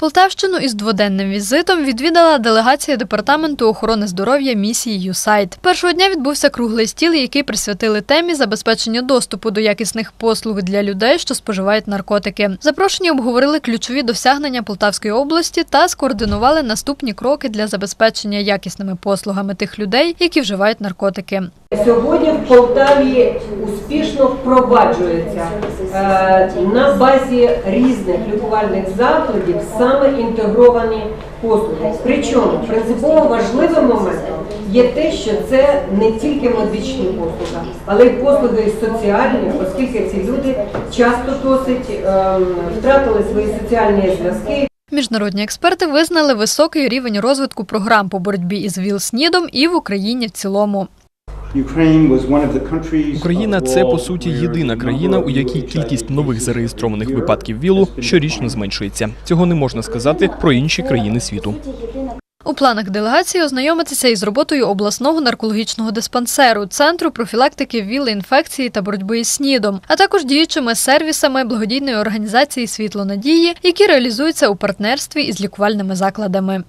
Полтавщину із дводенним візитом відвідала делегація департаменту охорони здоров'я місії ЮСАЙД. Першого дня відбувся круглий стіл, який присвятили темі забезпечення доступу до якісних послуг для людей, що споживають наркотики. Запрошені обговорили ключові досягнення Полтавської області та скоординували наступні кроки для забезпечення якісними послугами тих людей, які вживають наркотики. Сьогодні в Полтаві успішно впроваджується е, на базі різних лікувальних закладів саме інтегровані послуги. Причому принципово важливим моментом є те, що це не тільки медичні послуги, але й послуги соціальні, оскільки ці люди часто досить е, втратили свої соціальні зв'язки. Міжнародні експерти визнали високий рівень розвитку програм по боротьбі із ВІЛ-СНІДом і в Україні в цілому. Україна це по суті єдина країна, у якій кількість нових зареєстрованих випадків ВІЛу щорічно зменшується. Цього не можна сказати про інші країни світу. У планах делегації ознайомитися із роботою обласного наркологічного диспансеру, центру профілактики ВІЛ-інфекції та боротьби із СНІДом, а також діючими сервісами благодійної організації Світло надії, які реалізуються у партнерстві із лікувальними закладами.